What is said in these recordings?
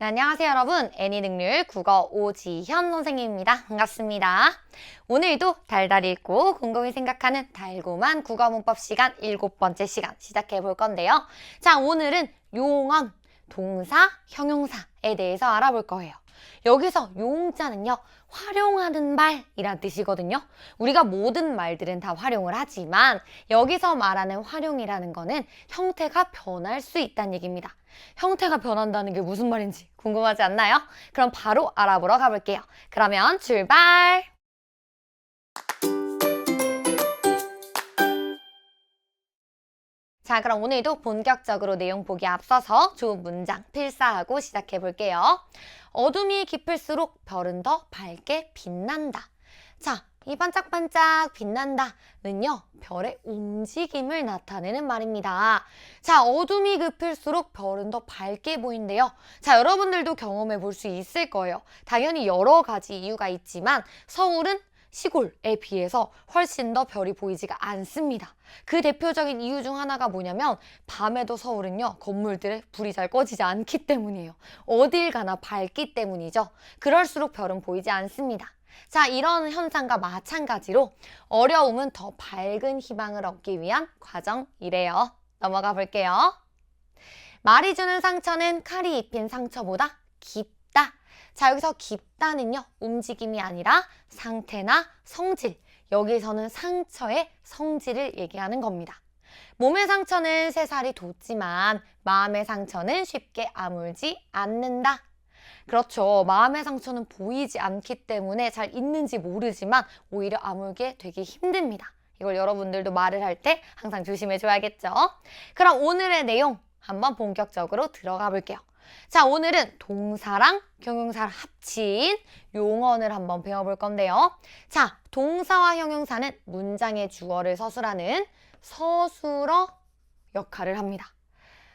네, 안녕하세요 여러분. 애니 능률 국어 오지현 선생님입니다. 반갑습니다. 오늘도 달달이 읽고 곰곰이 생각하는 달고만 국어 문법 시간 일곱 번째 시간 시작해 볼 건데요. 자 오늘은 용언 동사 형용사에 대해서 알아볼 거예요 여기서 용자는요 활용하는 말이란 뜻이거든요 우리가 모든 말들은 다 활용을 하지만 여기서 말하는 활용이라는 거는 형태가 변할 수 있다는 얘기입니다 형태가 변한다는 게 무슨 말인지 궁금하지 않나요? 그럼 바로 알아보러 가볼게요. 그러면 출발! 자, 그럼 오늘도 본격적으로 내용 보기 앞서서 좋은 문장 필사하고 시작해 볼게요. 어둠이 깊을수록 별은 더 밝게 빛난다. 자, 이 반짝반짝 빛난다는요, 별의 움직임을 나타내는 말입니다. 자, 어둠이 깊을수록 별은 더 밝게 보인대요. 자, 여러분들도 경험해 볼 수 있을 거예요. 당연히 여러 가지 이유가 있지만 서울은 시골에 비해서 훨씬 더 별이 보이지가 않습니다. 그 대표적인 이유 중 하나가 뭐냐면 밤에도 서울은요 건물들에 불이 잘 꺼지지 않기 때문이에요. 어딜 가나 밝기 때문이죠. 그럴수록 별은 보이지 않습니다. 자, 이런 현상과 마찬가지로 어려움은 더 밝은 희망을 얻기 위한 과정이래요. 넘어가 볼게요. 말이 주는 상처는 칼이 입힌 상처보다 깊다. 자, 여기서 깊다는요, 움직임이 아니라 상태나 성질. 여기서는 상처의 성질을 얘기하는 겁니다. 몸의 상처는 새살이 돋지만 마음의 상처는 쉽게 아물지 않는다. 그렇죠. 마음의 상처는 보이지 않기 때문에 잘 있는지 모르지만 오히려 아물게 되기 힘듭니다. 이걸 여러분들도 말을 할 때 항상 조심해 줘야겠죠. 그럼 오늘의 내용 한번 본격적으로 들어가 볼게요. 자, 오늘은 동사랑 형용사를 합친 용언을 한번 배워볼 건데요. 자, 동사와 형용사는 문장의 주어를 서술하는 서술어 역할을 합니다.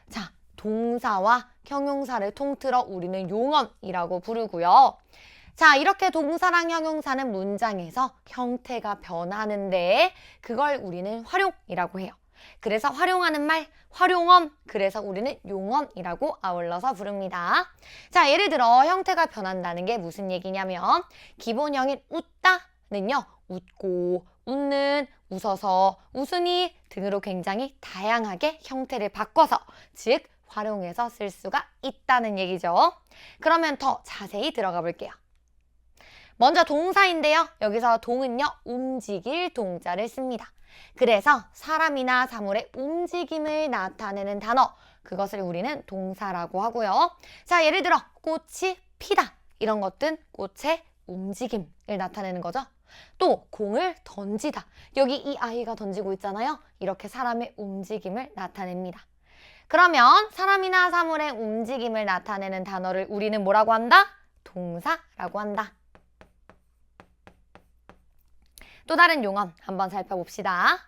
자, 동사와 형용사를 통틀어 우리는 용언이라고 부르고요. 자, 이렇게 동사랑 형용사는 문장에서 형태가 변하는데 그걸 우리는 활용이라고 해요. 그래서 활용하는 말, 활용언, 그래서 우리는 용언이라고 아울러서 부릅니다. 자, 예를 들어 형태가 변한다는 게 무슨 얘기냐면 기본형인 웃다는요, 웃고, 웃는, 웃어서, 웃으니 등으로 굉장히 다양하게 형태를 바꿔서, 즉, 활용해서 쓸 수가 있다는 얘기죠. 그러면 더 자세히 들어가 볼게요. 먼저 동사인데요. 여기서 동은요, 움직일 동자를 씁니다. 그래서 사람이나 사물의 움직임을 나타내는 단어, 그것을 우리는 동사라고 하고요. 자, 예를 들어, 꽃이 피다. 이런 것들은 꽃의 움직임을 나타내는 거죠. 또 공을 던지다. 여기 이 아이가 던지고 있잖아요. 이렇게 사람의 움직임을 나타냅니다. 그러면 사람이나 사물의 움직임을 나타내는 단어를 우리는 뭐라고 한다? 동사라고 한다. 또 다른 용언 한번 살펴봅시다.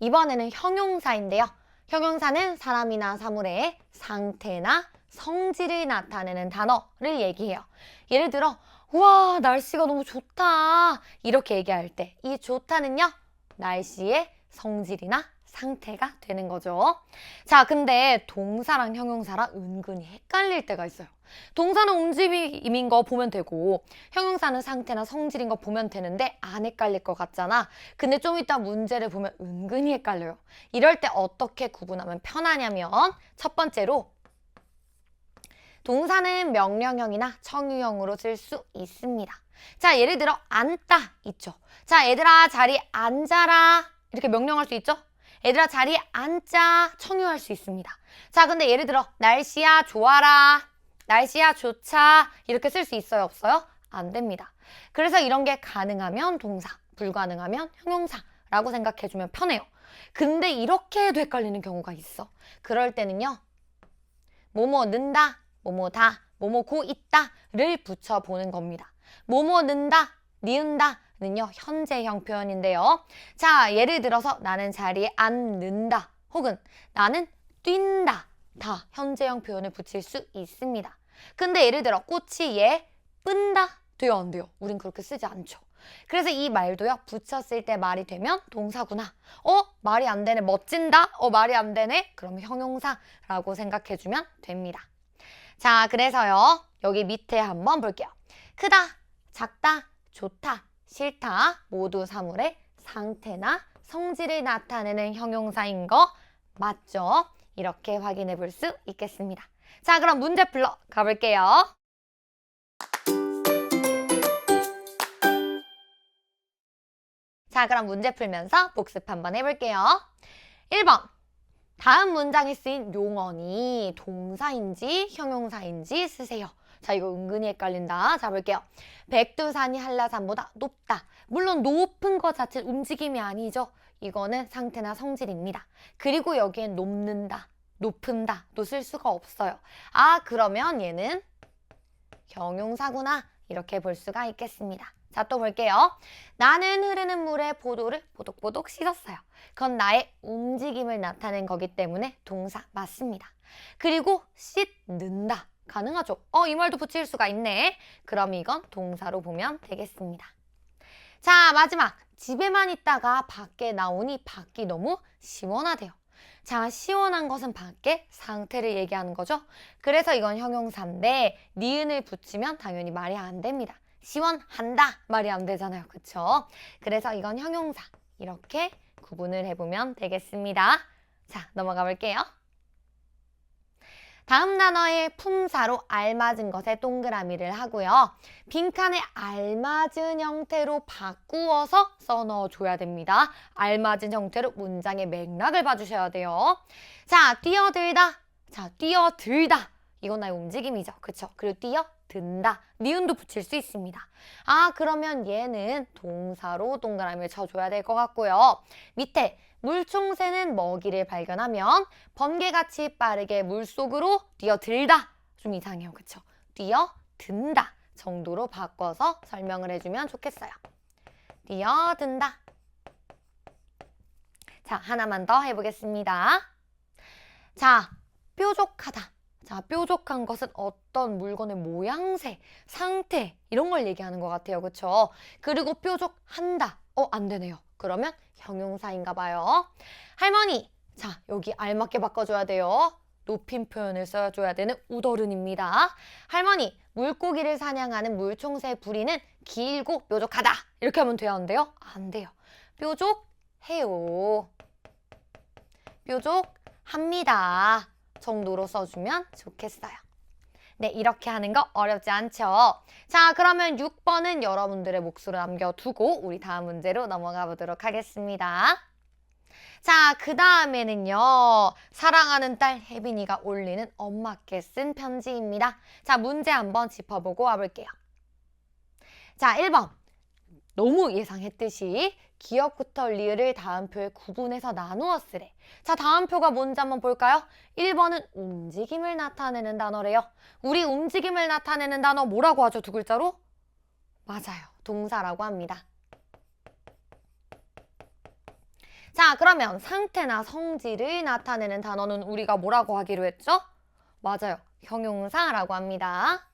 이번에는 형용사인데요. 형용사는 사람이나 사물의 상태나 성질을 나타내는 단어를 얘기해요. 예를 들어, 우와, 날씨가 너무 좋다. 이렇게 얘기할 때 이 좋다는요, 날씨의 성질이나 상태가 되는 거죠. 자, 근데 동사랑 형용사랑 은근히 헷갈릴 때가 있어요. 동사는 움직임인 거 보면 되고 형용사는 상태나 성질인 거 보면 되는데 안 헷갈릴 것 같잖아. 근데 좀 이따 문제를 보면 은근히 헷갈려요. 이럴 때 어떻게 구분하면 편하냐면 첫 번째로 동사는 명령형이나 청유형으로 쓸 수 있습니다. 자, 예를 들어 앉다 있죠. 자, 얘들아 자리 앉아라 이렇게 명령할 수 있죠? 얘들아 자리에 앉자 청유할 수 있습니다. 자, 근데 예를 들어 날씨야 좋아라 날씨야 좋자 이렇게 쓸 수 있어요 없어요? 안 됩니다. 그래서 이런 게 가능하면 동사, 불가능하면 형용사라고 생각해주면 편해요. 근데 이렇게도 헷갈리는 경우가 있어. 그럴 때는요. 뭐뭐 는다, 뭐뭐 다, 뭐뭐 고 있다를 붙여보는 겁니다. 뭐뭐 는다, 니은다 는요 현재형 표현인데요. 자 예를 들어서 나는 자리에 앉는다 혹은 나는 뛴다 다 현재형 표현을 붙일 수 있습니다. 근데 예를 들어 꽃이 예쁜다 돼요 안 돼요? 우린 그렇게 쓰지 않죠. 그래서 이 말도요 붙였을 때 말이 되면 동사구나. 어 말이 안 되네 멋진다. 어 말이 안 되네. 그러면 형용사라고 생각해주면 됩니다. 자 그래서요 여기 밑에 한번 볼게요. 크다, 작다, 좋다, 싫다 모두 사물의 상태나 성질을 나타내는 형용사인 거 맞죠? 이렇게 확인해 볼 수 있겠습니다. 자, 그럼 문제 풀러 가볼게요. 자, 그럼 문제 풀면서 복습 한번 해볼게요. 1번. 다음 문장에 쓰인 용언이 동사인지 형용사인지 쓰세요. 자, 이거 은근히 헷갈린다. 자, 볼게요. 백두산이 한라산보다 높다. 물론 높은 것 자체 움직임이 아니죠. 이거는 상태나 성질입니다. 그리고 여기엔 높는다, 높은다 또쓸 수가 없어요. 아, 그러면 얘는 형용사구나. 이렇게 볼 수가 있겠습니다. 자, 또 볼게요. 나는 흐르는 물에 포도를 보독보독 씻었어요. 그건 나의 움직임을 나타낸 거기 때문에 동사 맞습니다. 그리고 씻는다. 가능하죠? 어, 이 말도 붙일 수가 있네. 그럼 이건 동사로 보면 되겠습니다. 자, 마지막. 집에만 있다가 밖에 나오니 밖이 너무 시원하대요. 자, 시원한 것은 밖에 상태를 얘기하는 거죠. 그래서 이건 형용사인데 니은을 붙이면 당연히 말이 안 됩니다. 시원한다 말이 안 되잖아요. 그쵸? 그래서 이건 형용사. 이렇게 구분을 해보면 되겠습니다. 자, 넘어가 볼게요. 다음 단어의 품사로 알맞은 것에 동그라미를 하고요. 빈칸에 알맞은 형태로 바꾸어서 써 넣어 줘야 됩니다. 알맞은 형태로 문장의 맥락을 봐주셔야 돼요. 자, 뛰어들다. 자, 뛰어들다. 이건 나의 움직임이죠. 그쵸? 그리고 뛰어 든다. 니은도 붙일 수 있습니다. 아, 그러면 얘는 동사로 동그라미를 쳐줘야 될 것 같고요. 밑에 물총새는 먹이를 발견하면 번개같이 빠르게 물속으로 뛰어들다. 좀 이상해요. 그쵸? 뛰어든다 정도로 바꿔서 설명을 해주면 좋겠어요. 뛰어든다. 자, 하나만 더 해보겠습니다. 자, 뾰족하다. 자, 뾰족한 것은 어떤 물건의 모양새, 상태 이런 걸 얘기하는 것 같아요. 그쵸? 그리고 뾰족한다. 어, 안 되네요. 그러면 형용사인가 봐요. 할머니, 자, 여기 알맞게 바꿔줘야 돼요. 높임 표현을 써줘야 되는 우더른입니다. 할머니, 물고기를 사냥하는 물총새 부리는 길고 뾰족하다. 이렇게 하면 돼야 하는데요? 안 돼요. 뾰족해요. 뾰족합니다. 정도로 써주면 좋겠어요. 네, 이렇게 하는 거 어렵지 않죠? 자, 그러면 6번은 여러분들의 몫으로 남겨두고 우리 다음 문제로 넘어가 보도록 하겠습니다. 자, 그 다음에는요. 사랑하는 딸 혜빈이가 올리는 엄마께 쓴 편지입니다. 자, 문제 한번 짚어보고 와볼게요. 자, 1번. 너무 예상했듯이 기억부터 리을을 다음 표에 구분해서 나누어 쓰래. 자, 다음 표가 뭔지 한번 볼까요? 1번은 움직임을 나타내는 단어래요. 우리 움직임을 나타내는 단어 뭐라고 하죠? 두 글자로? 맞아요. 동사라고 합니다. 자, 그러면 상태나 성질을 나타내는 단어는 우리가 뭐라고 하기로 했죠? 맞아요. 형용사라고 합니다.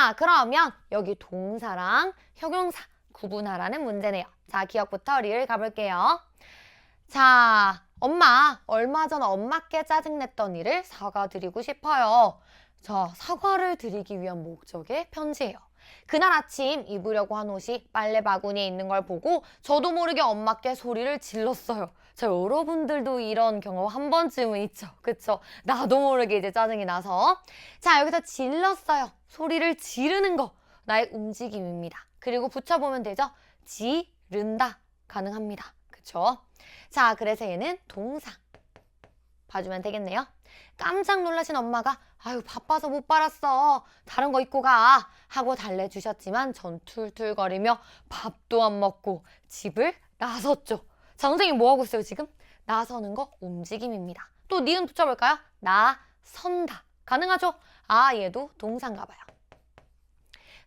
자, 그러면 여기 동사랑 형용사 구분하라는 문제네요. 자, 기억부터 리을 가볼게요. 자, 엄마, 얼마 전 엄마께 짜증냈던 일을 사과드리고 싶어요. 자, 사과를 드리기 위한 목적의 편지예요. 그날 아침 입으려고 한 옷이 빨래 바구니에 있는 걸 보고 저도 모르게 엄마께 소리를 질렀어요. 자, 여러분들도 이런 경험 한 번쯤은 있죠. 그쵸? 나도 모르게 이제 짜증이 나서. 자, 여기서 질렀어요. 소리를 지르는 거. 나의 움직임입니다. 그리고 붙여보면 되죠? 지른다. 가능합니다. 그쵸? 자, 그래서 얘는 동사. 봐주면 되겠네요. 깜짝 놀라신 엄마가 아유 바빠서 못 빨았어 다른 거 입고 가 하고 달래주셨지만 전 툴툴거리며 밥도 안 먹고 집을 나섰죠 자 선생님 뭐 하고 있어요 지금? 나서는 거 움직임입니다 또 니은 붙여볼까요? 나선다 가능하죠? 아 얘도 동사인가 봐요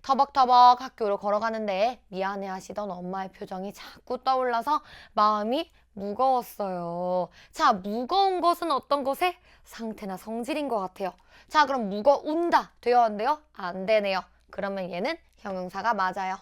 터벅터벅 학교로 걸어가는데 미안해 하시던 엄마의 표정이 자꾸 떠올라서 마음이 무거웠어요. 자, 무거운 것은 어떤 것의 상태나 성질인 것 같아요. 자, 그럼 무거운다. 되어 안 돼요? 안 되네요. 그러면 얘는 형용사가 맞아요.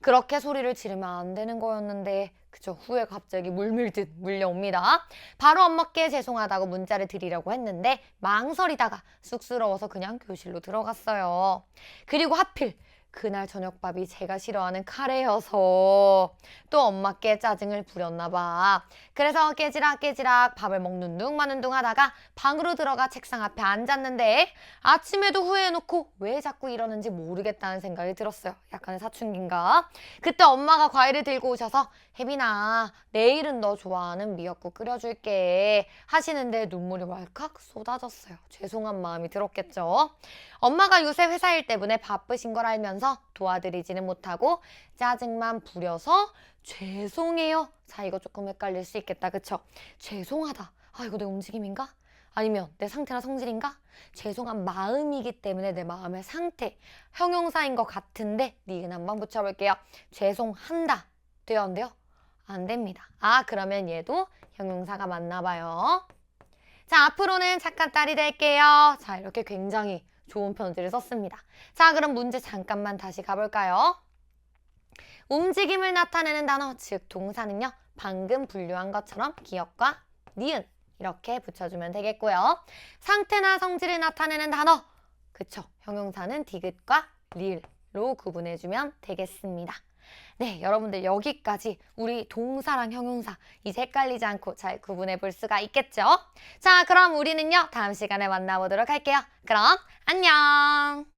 그렇게 소리를 지르면 안 되는 거였는데 그저 후에 갑자기 물밀듯 물려옵니다. 바로 엄마께 죄송하다고 문자를 드리려고 했는데 망설이다가 쑥스러워서 그냥 교실로 들어갔어요. 그리고 하필 그날 저녁밥이 제가 싫어하는 카레여서 또 엄마께 짜증을 부렸나 봐. 그래서 깨지락 깨지락 밥을 먹는 둥 마는 둥 하다가 방으로 들어가 책상 앞에 앉았는데 아침에도 후회해놓고 왜 자꾸 이러는지 모르겠다는 생각이 들었어요. 약간의 사춘기인가? 그때 엄마가 과일을 들고 오셔서 혜빈아 내일은 너 좋아하는 미역국 끓여줄게 하시는데 눈물이 왈칵 쏟아졌어요. 죄송한 마음이 들었겠죠. 엄마가 요새 회사 일 때문에 바쁘신 걸 알면서 도와드리지는 못하고 짜증만 부려서 죄송해요. 자, 이거 조금 헷갈릴 수 있겠다. 그쵸? 죄송하다. 아, 이거 내 움직임인가? 아니면 내 상태나 성질인가? 죄송한 마음이기 때문에 내 마음의 상태. 형용사인 것 같은데 니은 한번 붙여볼게요. 죄송한다. 돼요? 안 됩니다. 아, 그러면 얘도 형용사가 맞나 봐요. 자, 앞으로는 착한 딸이 될게요. 자, 이렇게 굉장히 좋은 편지를 썼습니다. 자, 그럼 문제 잠깐만 다시 가볼까요? 움직임을 나타내는 단어, 즉 동사는요. 방금 분류한 것처럼 기억과 니은 이렇게 붙여주면 되겠고요. 상태나 성질을 나타내는 단어, 그쵸? 형용사는 디귿과 리을로 구분해주면 되겠습니다. 네, 여러분들 여기까지 우리 동사랑 형용사 이제 헷갈리지 않고 잘 구분해 볼 수가 있겠죠? 자, 그럼 우리는요 다음 시간에 만나보도록 할게요. 그럼 안녕!